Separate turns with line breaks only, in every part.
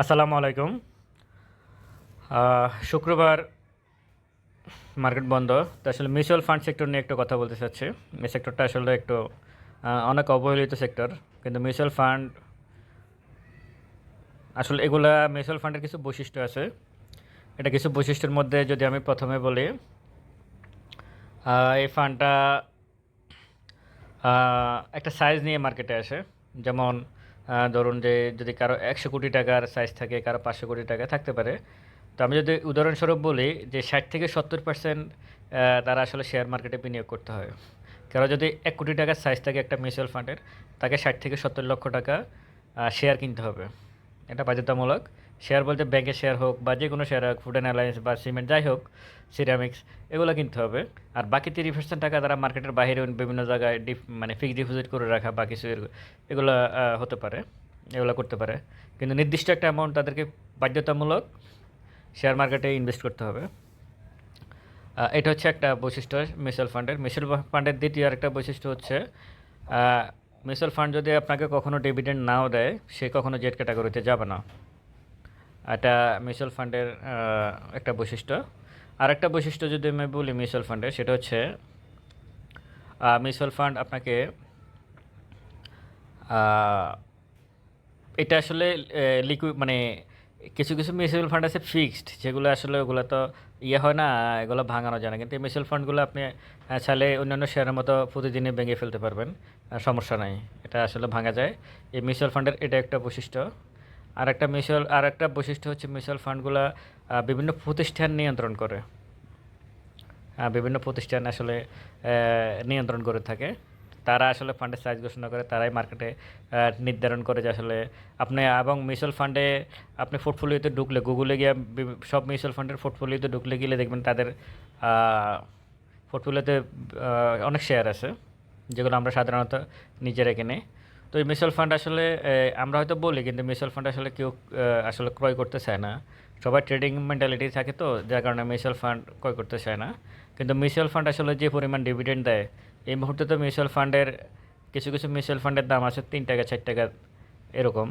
আসসালামু আলাইকুম। শুক্রবার মার্কেট বন্ধ। তো আসলে মিউচুয়াল ফান্ড সেক্টর নিয়ে একটু কথা বলতে চাচ্ছি। এই সেক্টরটা আসলে একটু অনেক অবহেলিত সেক্টর। কিন্তু মিউচুয়াল ফান্ড, আসলে এগুলা মিউচুয়াল ফান্ডের কিছু বৈশিষ্ট্য আছে। এটা কিছু বৈশিষ্ট্যের মধ্যে যদি আমি প্রথমে বলি এই ফান্ডটা একটা সাইজ নিয়ে মার্কেটে আসে। যেমন ধরুন যে যদি কারও একশো কোটি টাকার সাইজ থাকে, কারও পাঁচশো কোটি টাকা থাকতে পারে। তো আমি যদি উদাহরণস্বরূপ বলি যে ষাট থেকে সত্তর পার্সেন্ট তারা আসলে শেয়ার মার্কেটে বিনিয়োগ করতে হয়। কারও যদি এক কোটি টাকার সাইজ থাকে একটা মিউচুয়াল ফান্ডের তাকে ষাট থেকে সত্তর লক্ষ টাকা শেয়ার কিনতে হবে। এটা বাধ্যতামূলক। শেয়ার বলতে ব্যাংকের শেয়ার হোক বা যে কোনো শেয়ার হোক ফুড অ্যান্ড অ্যালায়েন্স বা সিমেন্ট যাই হোক সিরামিক্স এগুলো কিনতে হবে। আর বাকি তিরিশ পার্সেন্ট টাকা তারা মার্কেটের বাইরে বিভিন্ন জায়গায় ডিপ মানে ফিক্সড ডিপোজিট করে রাখা বা কিছু এগুলো হতে পারে, এগুলো করতে পারে। কিন্তু নির্দিষ্ট একটা অ্যামাউন্ট তাদেরকে বাধ্যতামূলক শেয়ার মার্কেটে ইনভেস্ট করতে হবে। এটা হচ্ছে একটা বৈশিষ্ট্য মিউচুয়াল ফান্ডের মিউচুয়াল ফান্ডের দ্বিতীয় আরেকটা বৈশিষ্ট্য হচ্ছে মিউচুয়াল ফান্ড যদি আপনাকে কখনো ডিভিডেন্ড নাও দেয়, সে কখনো জেড ক্যাটাগরিতে যাবে না। এটা মিউচুয়াল ফান্ডের একটা বৈশিষ্ট্য। আর একটা বৈশিষ্ট্য যদি আমি বলি মিউচুয়াল ফান্ডের সেটা হচ্ছে মিউচুয়াল ফান্ড আপনাকে এটা আসলে লিকুইড মানে কিছু কিছু মিউচুয়াল ফান্ড আছে ফিক্সড যেগুলো আসলে ওগুলো তো ইয়ে হয় না, এগুলো ভাঙানো যায় না। কিন্তু মিউচুয়াল ফান্ডগুলো আপনি চাইলে অন্যান্য শেয়ারের মতো প্রতিদিনে ভেঙে ফেলতে পারবেন সমস্যা নাই, এটা আসলে ভাঙা যায়। এই মিউচুয়াল ফান্ডের এটা একটা বৈশিষ্ট্য। আর একটা মিউচুয়াল আর একটা বৈশিষ্ট্য হচ্ছে মিউচুয়াল ফান্ডগুলো বিভিন্ন প্রতিষ্ঠান নিয়ন্ত্রণ করে। বিভিন্ন প্রতিষ্ঠান আসলে নিয়ন্ত্রণ করে থাকে। তারা আসলে ফান্ডের সাইজ ঘোষণা করে, তারাই মার্কেটে নির্ধারণ করে যে আসলে আপনি, এবং মিউচুয়াল ফান্ডে আপনি পোর্টফোলিওতে ঢুকলে গুগলে গিয়ে সব মিউচুয়াল ফান্ডের পোর্টফোলিওতে ঢুকলে গেলে দেখবেন তাদের পোর্টফোলিওতে অনেক শেয়ার আছে, যেগুলো আমরা সাধারণত নিজেরা কিনে। তো এই মিউচুয়াল ফান্ড আসলে আমরা হয়তো বলি, কিন্তু মিউচুয়াল ফান্ড আসলে কেউ আসলে ক্রয় করতে চায় না। সবাই ট্রেডিং মেন্টালিটি থাকে তো, যার কারণে মিউচুয়াল ফান্ড ক্রয় করতে চায় না। কিন্তু মিউচুয়াল ফান্ড আসলে যে পরিমাণ ডিভিডেন্ড দেয়, এই মুহূর্তে তো মিউচুয়াল ফান্ডের, কিছু কিছু মিউচুয়াল ফান্ডের দাম আছে তিন টাকা, চার টাকা, এরকম।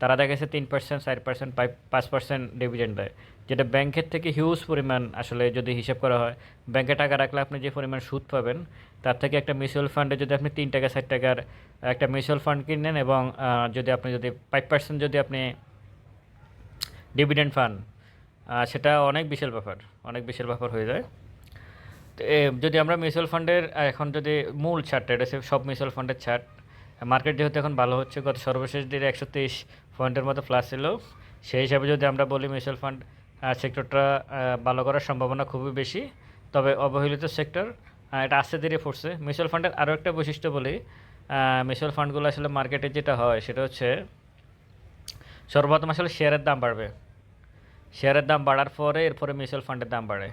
তারা দেখা গেছে তিন পার্সেন্ট চার পার্সেন্ট পাঁচ পার্সেন্ট ডিভিডেন্ড দেয়। যেটা ব্যাংকের থেকে হিউজ পরিমাণ আসলে যদি হিসাব করা হয়, ব্যাংকে টাকা রাখলে আপনি যে পরিমাণ সুদ পাবেন, তার থেকে একটা মিউচুয়াল ফান্ডে যদি আপনি তিন টাকা, চার টাকার একটা মিউচুয়াল ফান্ড কিনেন এবং যদি আপনি যদি ফাইভ পার্সেন্ট যদি আপনি ডিভিডেন্ড ফান্ড সেটা অনেক বিশাল ব্যাপার, অনেক বিশাল ব্যাপার হয়ে যায়। তো যদি আমরা মিউচুয়াল ফান্ডের এখন যদি মূল ছাড়টা, এটা সব মিউচুয়াল ফান্ডের ছাড় মার্কেট যেহেতু এখন ভালো হচ্ছে, গত সর্বশেষ দিনে একশো তেইশ পয়েন্টের মতো প্লাস ছিল। সেই হিসাবে যদি আমরা বলি মিউচুয়াল ফান্ড সেক্টরটা ভালো করার সম্ভাবনা খুবই বেশি। তবে অবহেলিত সেক্টর এটা আস্তে ধীরে পড়ছে মিউচুয়াল ফান্ডের আরও একটা বৈশিষ্ট্য বলি মিউচুয়াল ফান্ডগুলো আসলে মার্কেটে যেটা হয়, সেটা হচ্ছে সর্বপ্রথম আসলে শেয়ারের দাম বাড়বে। শেয়ারের দাম বাড়ার পরে এরপরে মিউচুয়াল ফান্ডের দাম বাড়ে।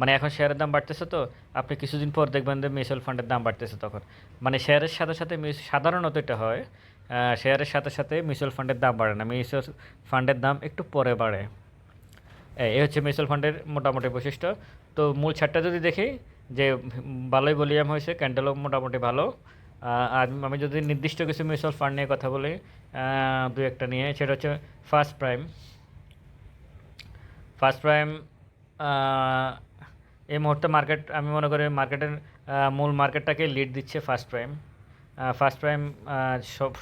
মানে এখন শেয়ারের দাম বাড়তেছে তো, আপনি কিছুদিন পর দেখবেন যে মিউচুয়াল ফান্ডের দাম বাড়তেছে তখন। মানে শেয়ারের সাথে সাথে সাধারণত এটা হয় শেয়ারের সাথে সাথে মিউচুয়াল ফান্ডের দাম বাড়ে না। মিউচুয়াল ফান্ডের দাম একটু পরে বাড়ে। এ- হচ্ছে মিউচুয়াল ফান্ডের মোটামুটি বৈশিষ্ট্য। তো মূল ছাড়টা যদি দেখি, যে ভালোই ভলিউম হয়েছে ক্যান্ডেলও মোটামুটি ভালো। আর আমি যদি নির্দিষ্ট কিছু মিউচুয়াল ফান্ড নিয়ে কথা বলি দু একটা নিয়ে, সেটা হচ্ছে ফার্স্ট প্রাইম ফার্স্ট প্রাইম এই মুহূর্তে মার্কেট আমি মনে করি মার্কেটের মূল মার্কেটটাকে লিড দিচ্ছে ফার্স্ট প্রাইম ফার্স্ট প্রাইম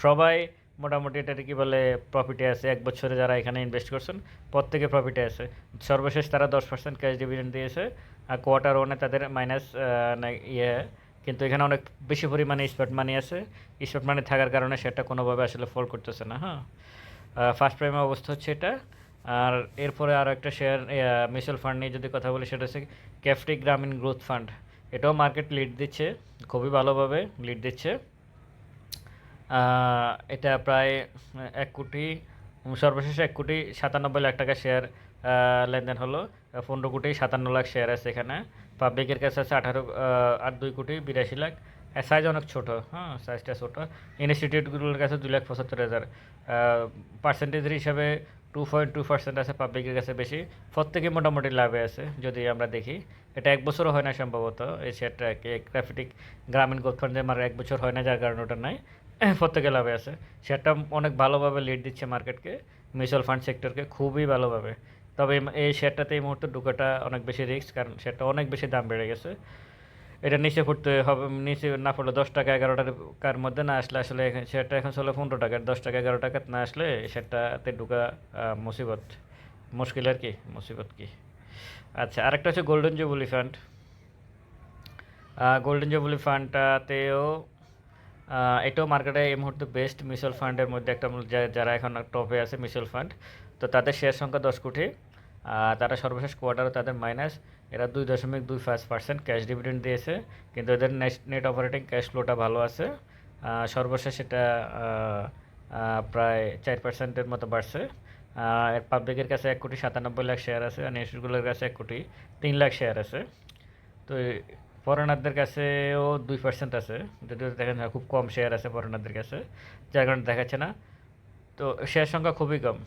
সবাই মোটামুটি এটাতে কি বলে প্রফিটে আছে। এক বছরে যারা এখানে ইনভেস্ট করছেন, প্রত্যেকে প্রফিটে আছে। সর্বশেষ তারা দশ পার্সেন্ট ক্যাশ ডিভিডেন্ড দিয়েছে, আর কোয়ার্টার ওয়ানে তাদের মাইনাস ইয়ে। কিন্তু এখানে অনেক বেশি পরিমাণে স্পট মানি আছে। স্পট মানি থাকার কারণে সেটা কোনোভাবে আসলে ফল করতেছে না হ্যাঁ। ফার্স্ট প্রাইমের অবস্থা হচ্ছে এটা। আর এরপরে আরও একটা শেয়ার মিউচুয়াল ফান্ড নিয়ে যদি কথা বলি, সেটা হচ্ছে ক্যাফটি গ্রামীণ গ্রোথ ফান্ড এটাও মার্কেট লিড দিচ্ছে, খুবই ভালোভাবে লিড দিচ্ছে। এটা প্রায় এক কোটি সর্বশেষ এক কোটি সাতানব্বই লাখ টাকা শেয়ার লেনদেন হলো। পনেরো কোটি সাতান্ন লাখ শেয়ার আছে এখানে। পাবলিকের কাছে আছে আঠারো আর দুই কোটি বিরাশি লাখ। সাইজ অনেক ছোটো হ্যাঁ সাইজটা ছোটো। ইনস্টিটিউটগুলোর কাছে দুই লাখ পঁচাত্তর হাজার। পার্সেন্টেজের হিসাবে টু পয়েন্ট টু পার্সেন্ট আছে পাবলিকের কাছে বেশি। প্রত্যেকে মোটামুটি লাভে আছে, যদি আমরা দেখি। এটা এক বছরও হয় না সম্ভবত। এই শেয়ারটা ক্রাফিটিক গ্রামীণ গোল্ড ফান্ডে আমার এক বছর হয় না, যার কারণে ওটা নাই। প্রত্যেকে লাভে আছে। শেয়ারটা অনেক ভালোভাবে লিড দিচ্ছে মার্কেটকে মিউচুয়াল ফান্ড সেক্টরকে খুবই ভালোভাবে। তবে এই- শেয়ারটাতে এই মুহূর্তে ঢোকাটা অনেক বেশি রিস্ক কারণ শেয়ারটা অনেক বেশি দাম বেড়ে গেছে। এটা নিচে পড়তে হবে, নিচে না পড়লে দশ টাকা এগারো টাকার মধ্যে না আসলে আসলে শেয়ারটা এখন চলে পনেরো টাকার, দশ টাকা এগারো টাকা না আসলে শেয়ারটাতে ঢুকা মুসিবত। মুশকিল আর কি, মুসিবত কি। আচ্ছা আরেকটা হচ্ছে golden jubilee fund golden jubilee ফান্ডটাতেও এটাও মার্কেটে এই মুহূর্তে বেস্ট মিউচুয়াল ফান্ডের মধ্যে একটা যারা এখন টপে আছে মিউচুয়াল ফান্ড তো তাদের শেয়ার সংখ্যা দশ কোটি তারা সর্বশেষ কোয়ার্টারে তাদের মাইনাস এরা দুই দশমিক দুই পাঁচ পার্সেন্ট ক্যাশ ডিভিডেন্ড দিয়েছে, কিন্তু এদের নেট অপারেটিং ক্যাশ ফ্লোটা ভালো আছে সর্বশেষ এটা প্রায় চার পার্সেন্টের মতো বাড়ছে এর পাবলিকের কাছে এক কোটি সাতানব্বই লাখ শেয়ার আছে, আর ইনস্টিটিউটগুলোর কাছে এক কোটি তিন লাখ শেয়ার আছে, তো ফরেনারদের কাছেও দুই পার্সেন্ট আছে। যদিও দেখেন খুব কম শেয়ার আছে ফরেনারদের কাছে, যার কারণে দেখাচ্ছে না। তো শেয়ার সংখ্যা খুবই কম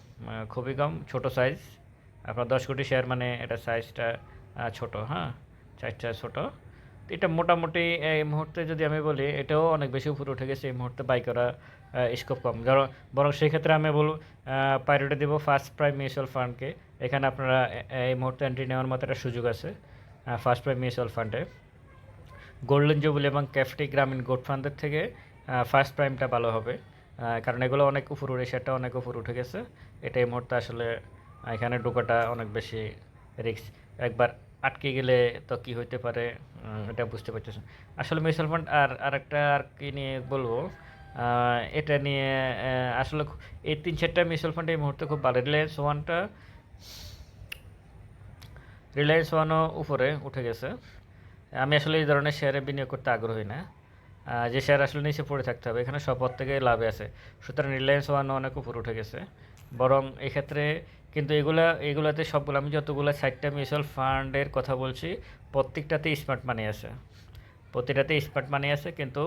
খুবই কম, ছোট সাইজ আপনার দশ কোটি শেয়ার মানে এটা সাইজটা ছোট হ্যাঁ? সাইজটা ছোট। তো এটা মোটামুটি এই মুহূর্তে যদি আমি বলি, এটাও অনেক বেশি উপরে উঠে গেছে, এই মুহূর্তে বাই করা স্কোপ কম। ধরো, বরং সেই ক্ষেত্রে আমি বলব প্রায়োরিটি দেবো ফার্স্ট প্রাইম মিউচুয়াল ফান্ডকে এখানে আপনারা এই মুহূর্তে এন্ট্রি নেওয়ার মতো একটা সুযোগ আছে ফার্স্ট প্রাইম মিউচুয়াল ফান্ডে গোল্ডেন জুবলি এবং ক্যাফটি গ্রামীণ গোট ফান্ডের থেকে ফার্স্ট প্রাইমটা ভালো হবে। কারণ এগুলো অনেক উপর উঠে সেটা অনেক উপর উঠে গেছে। এটা এই মুহূর্তে আসলে এখানে ঢোকাটা অনেক বেশি রিস্ক একবার আটকে গেলে তো কি হইতে পারে এটা বুঝতে পারতেছি আসলে মিউচুয়াল ফান্ড আর আরেকটা আর কি নিয়ে বলব এটা নিয়ে আসলে এই তিন চারটা মিউচুয়াল ফান্ড এই মুহূর্তে খুব ভালো। রিলায়েন্স ওয়ানটা রিলায়েন্স ওয়ানও উপরে উঠে গেছে। আমি আসলে এই ধরনের শেয়ারে বিনিয়োগ করতে আগ্রহী না। যে শেয়ার আসলে নিচে পড়ে থাকতে হবে, এখানে সব থেকে লাভে আছে। সুতরাং রিলায়েন্স ওয়ান অনেক উপরে উঠে গেছে। বরং এক্ষেত্রে কিন্তু এগুলা, এগুলাতে সবগুলো, আমি যতগুলো সাইটটা মিউচুয়াল ফান্ডের কথা বলছি, প্রত্যেকটাতে স্মার্ট মানি আছে। প্রতিটাতে স্মার্ট মানি আছে কিন্তু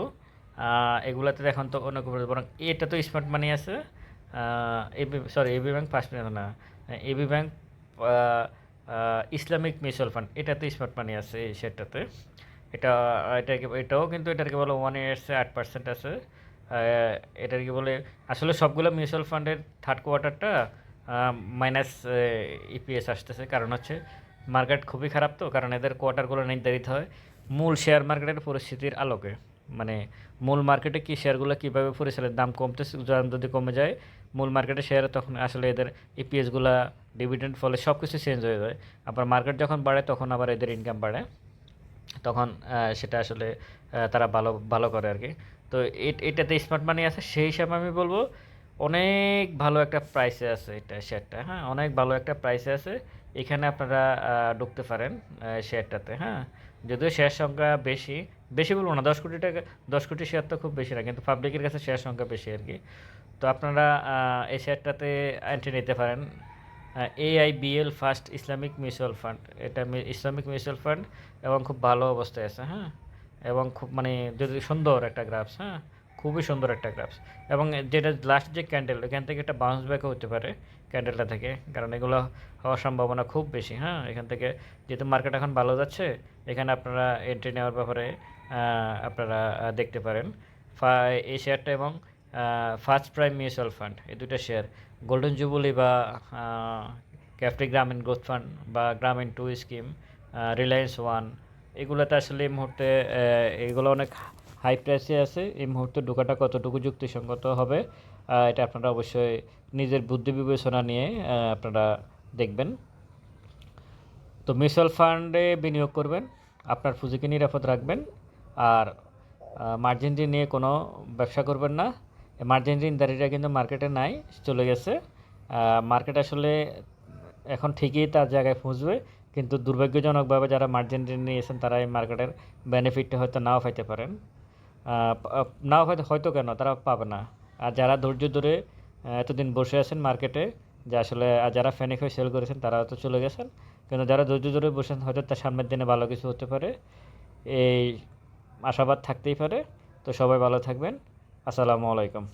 এগুলাতে এখন তো অনেক উপরে, বরং এটা তো স্মার্ট মানি আছে। AB sorry AB bank first না AB bank Islamic mutual fund এটাতে স্মার্ট মানি আছে এই শেয়ারটাতে এটা, এটাকে, এটাও কিন্তু এটাকে বলে ওয়ান ইয়ার্সে আট পার্সেন্ট আছে। এটাকে বলে, আসলে সবগুলো মিউচুয়াল ফান্ডের থার্ড কোয়ার্টারটা মাইনাস ইপিএস আসতেছে। কারণ হচ্ছে মার্কেট খুবই খারাপ তো, কারণ এদের কোয়ার্টারগুলো নির্ধারিত হয় মূল শেয়ার মার্কেটের পরিস্থিতির আলোকে। মানে মূল মার্কেটে কি শেয়ারগুলো কীভাবে পরিচালিত? দাম কমতেছে দাম যদি কমে যায়, মূল মার্কেটে শেয়ার তখন আসলে এদের ইপিএসগুলা ডিভিডেন্ড ফলে সব কিছু চেঞ্জ হয়ে যায়। আবার মার্কেট যখন বাড়ে, তখন আবার এদের ইনকাম বাড়ে। তখন সেটা আসলে তারা ভালো ভালো করে আর কি তো এটাতে স্মার্ট মানি আছে, সেই হিসাবে আমি বলব, অনেক ভালো একটা প্রাইসে আছে এটা শেয়ারটা হ্যাঁ? অনেক ভালো একটা প্রাইসে আছে। এখানে আপনারা ঢুকতে পারেন শেয়ারটাতে হ্যাঁ? যদিও শেয়ার সংখ্যা বেশি বেশি বলব না, দশ কোটি টাকা, দশ কোটি শেয়ার তো খুব বেশি না, কিন্তু পাবলিকের কাছে শেয়ার সংখ্যা বেশি আর কি। তো আপনারা এই শেয়ারটাতে এন্ট্রি নিতে পারেন। AIBL first Islamic mutual fund এটা ইসলামিক মিউচুয়াল ফান্ড এবং খুব ভালো অবস্থায় আছে হ্যাঁ? এবং খুব মানে যদি সুন্দর একটা গ্রাফস হ্যাঁ? খুবই সুন্দর একটা গ্রাফস এবং যেটা লাস্ট যে ক্যান্ডেল এখান থেকে একটা বাউন্স ব্যাকও হতে পারে ক্যান্ডেলটা থেকে, কারণ এগুলো হওয়ার সম্ভাবনা খুব বেশি হ্যাঁ? এখান থেকে যেহেতু মার্কেট এখন ভালো যাচ্ছে, এখানে আপনারা এন্ট্রি নেওয়ার ব্যাপারে আপনারা দেখতে পারেন। এই শেয়ারটা এবং ফার্স্ট প্রাইম মিউচুয়াল ফান্ড, এই দুটো শেয়ার। গোল্ডেন জুবলি বা ক্যাফটি গ্রামীণ গ্রোথ ফান্ড বা গ্রামীণ টু স্কিম রিলায়েন্স ওয়ান, এগুলোতে আসলে এই মুহূর্তে এগুলো অনেক হাই প্রাইসে আছে। এই মুহূর্তে ঢোকাটা কতটুকু যুক্তিসঙ্গত হবে এটা আপনারা অবশ্যই নিজের বুদ্ধি বিবেচনা নিয়ে আপনারা দেখবেন। তো মিউচুয়াল ফান্ডে বিনিয়োগ করবেন, আপনার পুঁজিকে নিরাপদ রাখবেন আর মার্জিন ঋণ নিয়ে কোনো ব্যবসা করবেন না। মার্জিন ঋণদারিটা কিন্তু মার্কেটে নাই, চলে গেছে। মার্কেট আসলে এখন ঠিকই তার জায়গায় পৌঁছবে, কিন্তু দুর্ভাগ্যজনকভাবে যারা মার্জিন ঋণ নিয়েছেন তারা এই মার্কেটের বেনিফিটটা হয়তো নাও পাইতে পারেন। নাও হয়তো হয়তো কেন তারা পাবে না। আর যারা ধৈর্য ধরে এতদিন বসে আছেন মার্কেটে যে আসলে, আর যারা ফ্যানিক হয়ে সেল করেছেন তারা হয়তো চলে গেছেন। কিন্তু যারা ধৈর্য ধরে বসেন হয়তো তার সামনের দিনে ভালো কিছু হতে পারে। এই আশাবাদ থাকতেই পারে। তো সবাই ভালো থাকবেন। আসসালামু আলাইকুম।